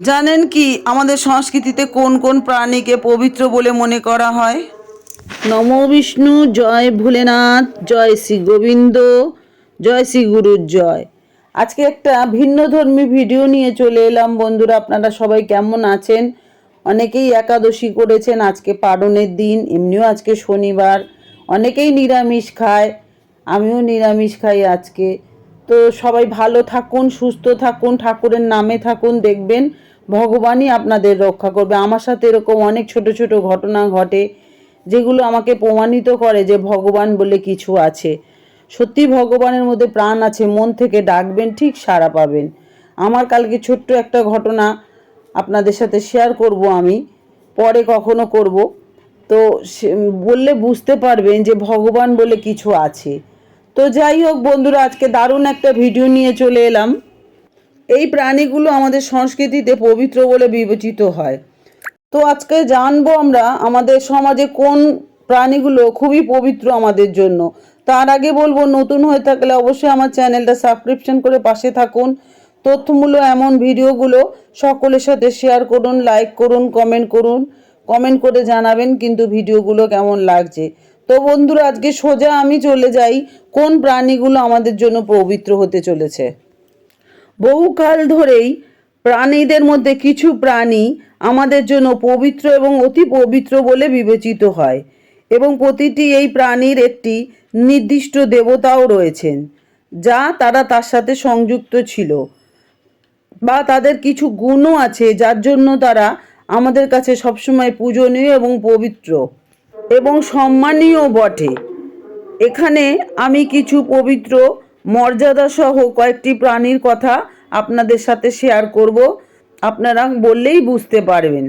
জানেন কি, আমাদের সংস্কৃতিতে কোন কোন প্রাণীকে পবিত্র বলে মনে করা হয়? নম বিষ্ণু, জয় ভোলেনাথ, জয় শ্রী গোবিন্দ, জয় শ্রী গুরুর জয়। আজকে একটা ভিন্ন ধর্মী ভিডিও নিয়ে চলে এলাম বন্ধুরা, আপনারা সবাই কেমন আছেন? অনেকেই একাদশী করেছেন, আজকে পারণের দিন, এমনিও আজকে শনিবার। অনেকেই নিরামিষ খায়, আমিও নিরামিষ খাই আজকে। তো সবাই ভালো থাকুন, সুস্থ থাকুন, ঠাকুরের নামে থাকুন, দেখবেন ভগবানই আপনাদের রক্ষা করবে। আমার সাথে এরকম অনেক ছোট ছোট ঘটনা ঘটে, যেগুলো আমাকে প্রমাণিত করে যে ভগবান বলে কিছু আছে। সত্যি ভগবানের মধ্যে প্রাণ আছে, মন থেকে ডাকবেন, ঠিক সাড়া পাবেন। আমার কালকে ছোট্ট একটা ঘটনা আপনাদের সাথে শেয়ার করব আমি, পরে কখনো করব। তো বললে বুঝতে পারবেন যে ভগবান বলে কিছু আছে। তো যাই হোক বন্ধুরা, আজকে দারুণ একটা ভিডিও নিয়ে চলে এলাম। এই প্রাণীগুলো আমাদের সংস্কৃতিতে পবিত্র বলে বিবেচিত হয়। তো আজকে জানব আমরা আমাদের সমাজে কোন প্রাণীগুলো খুবই পবিত্র আমাদের জন্য। তার আগে বলব, নতুন হয়ে থাকলে অবশ্যই আমার চ্যানেলটা সাবস্ক্রিপশন করে পাশে থাকুন। তথ্যমূলক এমন ভিডিওগুলো সকলের সাথে শেয়ার করুন, লাইক করুন, কমেন্ট করুন। কমেন্ট করে জানাবেন কিন্তু ভিডিওগুলো কেমন লাগছে। তো বন্ধুরা, আজকে সোজা আমি চলে যাই কোন প্রাণীগুলো আমাদের জন্য পবিত্র হতে চলেছে। বহুকাল ধরেই প্রাণীদের মধ্যে কিছু প্রাণী আমাদের জন্য পবিত্র এবং অতি পবিত্র বলে বিবেচিত হয় এবং প্রতিটি এই প্রাণীর একটি নির্দিষ্ট দেবতাও রয়েছেন, যা তারা তার সাথে সংযুক্ত ছিল বা তাদের কিছু গুণও আছে যার জন্য তারা আমাদের কাছে সবসময় পূজনীয় এবং পবিত্র এবং সম্মানীয় বটে। এখানে আমি কিছু পবিত্র মর্যাদা সহ কয়েকটি প্রাণীর কথা আপনাদের সাথে শেয়ার করব। আপনারা বললেই বুঝতে পারবেন।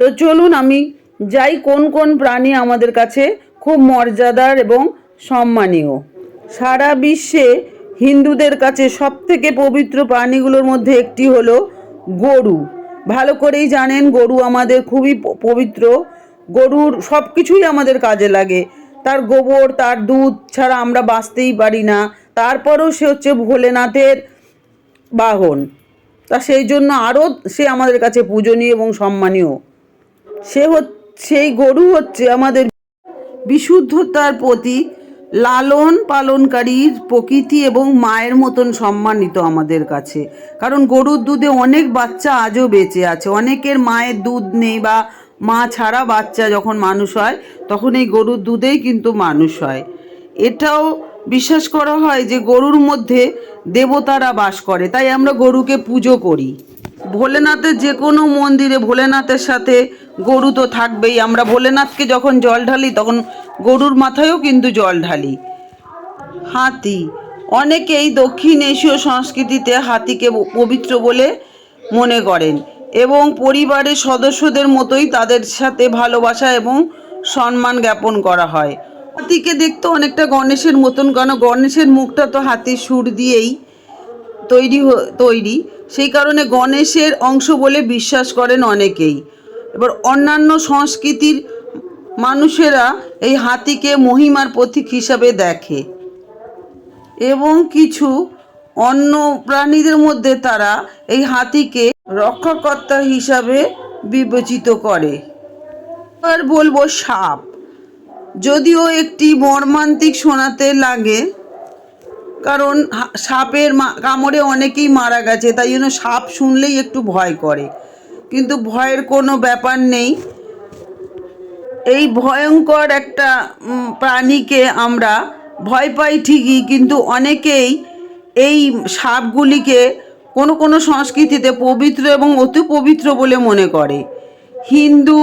তো চলুন আমি যাই কোন কোন প্রাণী আমাদের কাছে খুব মর্যাদার এবং সম্মানীয়। সারা বিশ্বে হিন্দুদের কাছে সবথেকে পবিত্র প্রাণীগুলোর মধ্যে একটি হলো গরু। ভালো করেই জানেন, গরু আমাদের খুবই পবিত্র। গরুর সব কিছুই আমাদের কাজে লাগে। তার গোবর, তার দুধ ছাড়া আমরা বাঁচতেই পারি না। তারপরেও সে হচ্ছে ভোলেনাথের বাহন। তা সেই জন্য আরও সে আমাদের কাছে পূজনীয় এবং সম্মানীয়। সে সেই গরু হচ্ছে আমাদের বিশুদ্ধতার প্রতি লালন পালনকারীর প্রকৃতি এবং মায়ের মতন সম্মানিত আমাদের কাছে। কারণ গরুর দুধে অনেক বাচ্চা আজও বেঁচে আছে। অনেকের মায়ের দুধ নেই বা মা ছাড়া বাচ্চা যখন মানুষ হয়, তখন এই গরুর দুধেই কিন্তু মানুষ হয়। এটাও বিশ্বাস করা হয় যে গরুর মধ্যে দেবতারা বাস করে, তাই আমরা গরুকে পুজো করি। ভোলেনাথের যে কোনো মন্দিরে, ভোলেনাথের সাথে গরু তো থাকবেই। আমরা ভোলেনাথকে যখন জল ঢালি, তখন গরুর মাথায়ও কিন্তু জল ঢালি। হাতি, অনেকেই দক্ষিণ এশীয় সংস্কৃতিতে হাতিকে পবিত্র বলে মনে করেন এবং পরিবারের সদস্যদের মতোই তাদের সাথে ভালোবাসা এবং সম্মান জ্ঞাপন করা হয়। হাতিকে দেখতে অনেকটা গণেশের মতন, কেন গণেশের মুখটা তো হাতির সুর দিয়েই তৈরি তৈরি। সেই কারণে গণেশের অংশ বলে বিশ্বাস করেন অনেকেই। এবার অন্যান্য সংস্কৃতির মানুষেরা এই হাতিকে মহিমার প্রতীক হিসাবে দেখে। এবং কিছু অন্য প্রাণীদের মধ্যে তারা এই হাতিকে রক্ষাকর্তা হিসাবে বিবেচিত করে। আর বলব সাপ। যদিও একটি মর্মান্তিক শোনাতে লাগে, কারণ সাপের কামড়ে অনেকেই মারা গেছে, তাই জন্য সাপ শুনলেই একটু ভয় করে। কিন্তু ভয়ের কোনো ব্যাপার নেই। এই ভয়ঙ্কর একটা প্রাণীকে আমরা ভয় পাই ঠিকই, কিন্তু অনেকেই এই সাপগুলিকে কোনো কোনো সংস্কৃতিতে পবিত্র এবং অতি পবিত্র বলে মনে করে। হিন্দু,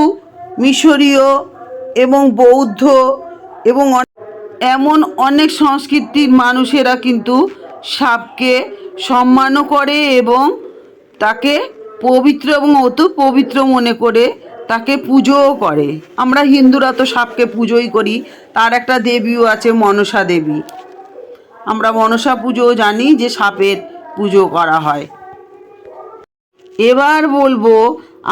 মিশরীয় এবং বৌদ্ধ এবং এমন অনেক সংস্কৃতির মানুষেরা কিন্তু সাপকে সম্মানও করে এবং তাকে পবিত্র এবং অত পবিত্র মনে করে তাকে পুজোও করে। আমরা হিন্দুরা তো সাপকে পুজোই করি, তার একটা দেবীও আছে মনসা দেবী। আমরা মনসা পুজো জানি যে সাপের পুজো করা হয়। এবার বলব,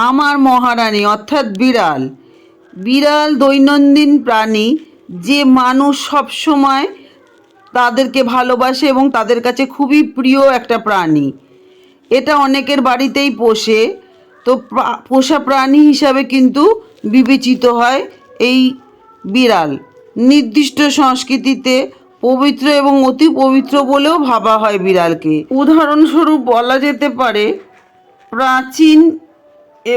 আমার মহারানী অর্থাৎ বিড়াল বিড়াল দৈনন্দিন প্রাণী যে মানুষ সব সময় তাদেরকে ভালোবাসে এবং তাদের কাছে খুবই প্রিয় একটা প্রাণী। এটা অনেকের বাড়িতেই পোষে। তো পোষা প্রাণী হিসাবে কিন্তু বিবেচিত হয় এই বিড়াল। নির্দিষ্ট সংস্কৃতিতে পবিত্র এবং অতি পবিত্র বলেও ভাবা হয় বিড়ালকে। উদাহরণস্বরূপ বলা যেতে পারে, প্রাচীন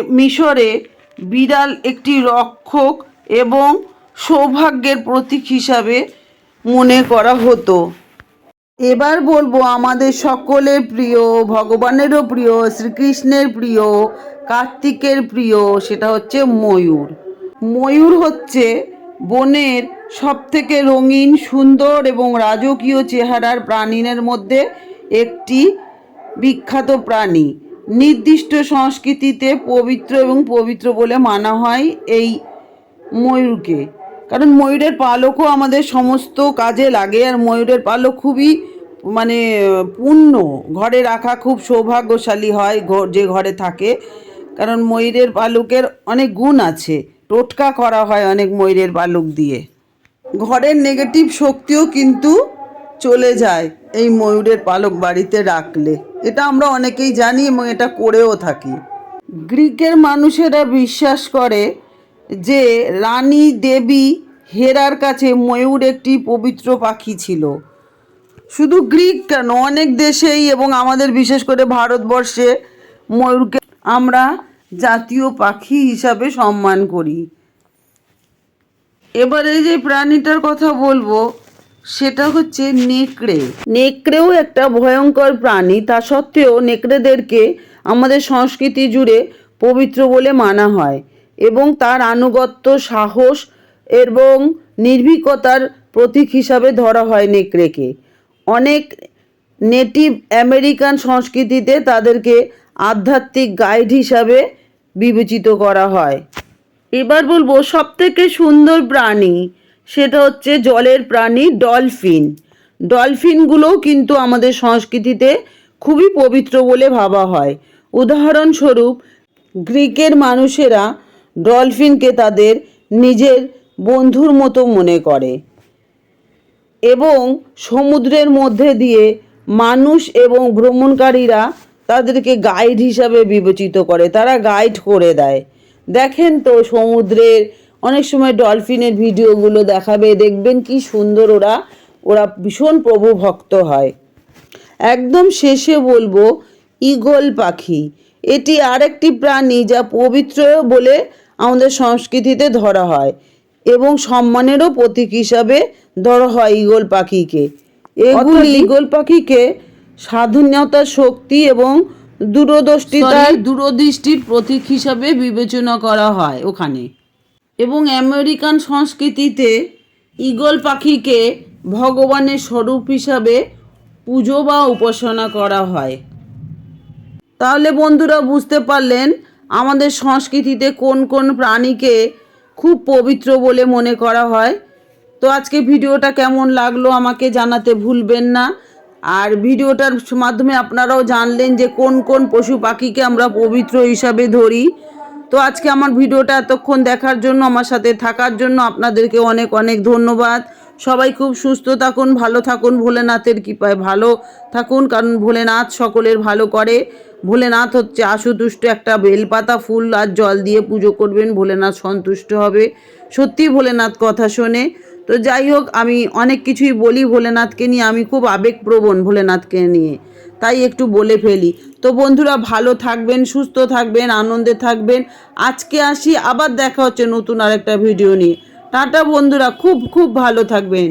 মিশরে বিড়াল একটি রক্ষক এবং সৌভাগ্যের প্রতীক হিসাবে মনে করা হতো। এবার বলব, আমাদের সকলের প্রিয়, ভগবানেরও প্রিয়, শ্রীকৃষ্ণের প্রিয়, কার্তিকের প্রিয়, সেটা হচ্ছে ময়ূর। ময়ূর হচ্ছে বনের সব থেকে রঙিন, সুন্দর এবং রাজকীয় চেহারার প্রাণীদের মধ্যে একটি বিখ্যাত প্রাণী। নির্দিষ্ট সংস্কৃতিতে পবিত্র এবং পবিত্র বলে মানা হয় এই ময়ূরকে। কারণ ময়ূরের পালকও আমাদের সমস্ত কাজে লাগে আর ময়ূরের পালক খুবই মানে পূর্ণ। ঘরে রাখা খুব সৌভাগ্যশালী হয় যে ঘরে থাকে। কারণ ময়ূরের পালকের অনেক গুণ আছে। টোটকা করা হয় অনেক ময়ূরের পালক দিয়ে। ঘরের নেগেটিভ শক্তিও কিন্তু চলে যায় এই ময়ূরের পালক বাড়িতে রাখলে। এটা আমরা অনেকেই জানি এবং এটা করেও থাকি। গ্রিকের মানুষেরা বিশ্বাস করে যে রানী দেবী হেরার কাছে ময়ূর একটি পবিত্র পাখি ছিল। শুধু গ্রিক কেন, অনেক দেশেই এবং আমাদের বিশেষ করে ভারতবর্ষে ময়ূরকে আমরা জাতীয় পাখি হিসাবে সম্মান করি। এবারে যে প্রাণীটার কথা বলব সেটা হচ্ছে নেকড়ে। নেকড়েও একটা ভয়ঙ্কর প্রাণী, তা সত্ত্বেও নেকড়েদেরকে আমাদের সংস্কৃতি জুড়ে পবিত্র বলে মানা হয় এবং তার আনুগত্য, সাহস এবং নির্ভীকতার প্রতীক হিসাবে ধরা হয় নেকড়েকে। অনেক নেটিভ আমেরিকান সংস্কৃতিতে তাদেরকে আধ্যাত্মিক গাইড হিসাবে বিবেচিত করা হয়। এবার বলব সব থেকে সুন্দর প্রাণী সেটা হচ্ছে জলের প্রাণী ডলফিন। ডলফিনগুলোও কিন্তু আমাদের সংস্কৃতিতে খুবই পবিত্র বলে ভাবা হয়। উদাহরণস্বরূপ, গ্রিকের মানুষেরা ডলফিনকে তাদের নিজের বন্ধুর মতো মনে করে এবং সমুদ্রের মধ্যে দিয়ে মানুষ এবং ভ্রমণকারীরা তাদেরকে গাইড হিসাবে বিবেচিত করে, তারা গাইড করে দেয়। দেখেন তো সমুদ্রের অনেক সময় ডলফিনের ভিডিওগুলো দেখাবে দেখবেন কি সুন্দর ওরা ওরা ভীষণ প্রভু ভক্ত হয়। একদম শেষে বলব ঈগল পাখি। এটি আরেকটি প্রাণী যা পবিত্র বলে আমাদের সংস্কৃতিতে ধরা হয় এবং সম্মানেরও প্রতীক হিসাবে ধরা হয় ঈগল পাখিকে। এগুলি ঈগল পাখিকে স্বাধীনতার শক্তি এবং দূরদৃষ্টিতার দূরদৃষ্টির প্রতীক হিসাবে বিবেচনা করা হয় ওখানে। এবং আমেরিকান সংস্কৃতিতে ঈগল পাখিকে ভগবানের স্বরূপ হিসাবে পুজো বা উপাসনা করা হয়। তাহলে বন্ধুরা বুঝতে পারলেন আমাদের সংস্কৃতিতে কোন কোন প্রাণীকে খুব পবিত্র বলে মনে করা হয়। তো আজকে ভিডিওটা কেমন লাগল আমাকে জানাতে ভুলবেন না। আর ভিডিওটার মাধ্যমে আপনারাও জানলেন যে কোন কোন পশু পাখিকে আমরা পবিত্র হিসাবে ধরি। তো আজকে আমার ভিডিওটা এতক্ষণ দেখার জন্য, আমার সাথে থাকার জন্য আপনাদেরকে অনেক অনেক ধন্যবাদ। সবাই খুব সুস্থ থাকুন, ভালো থাকুন, ভোলেনাথের কৃপায় ভালো থাকুন, কারণ ভোলেনাথ সকলের ভালো করে। ভোলেনাথ হচ্ছে আশুতুষ্ট একটা বেলপাতা ফুল, আর জল দিয়ে পুজো করবেন, ভোলেনাথ সন্তুষ্ট হবে। সত্যি ভোলেনাথ কথা শোনে। তো যাই হোক, আমি অনেক কিছুই বলি ভোলেনাথকে নিয়ে। আমি খুব আবেগপ্রবণ ভোলেনাথকে নিয়ে। তাই একটু বলে ফেলি। তো বন্ধুরা, ভালো থাকবেন, সুস্থ থাকবেন, আনন্দে থাকবেন। আজকে আসি, আবার দেখা হচ্ছে নতুন আরেকটা ভিডিও নিয়ে। টাটা বন্ধুরা, খুব খুব ভালো থাকবেন।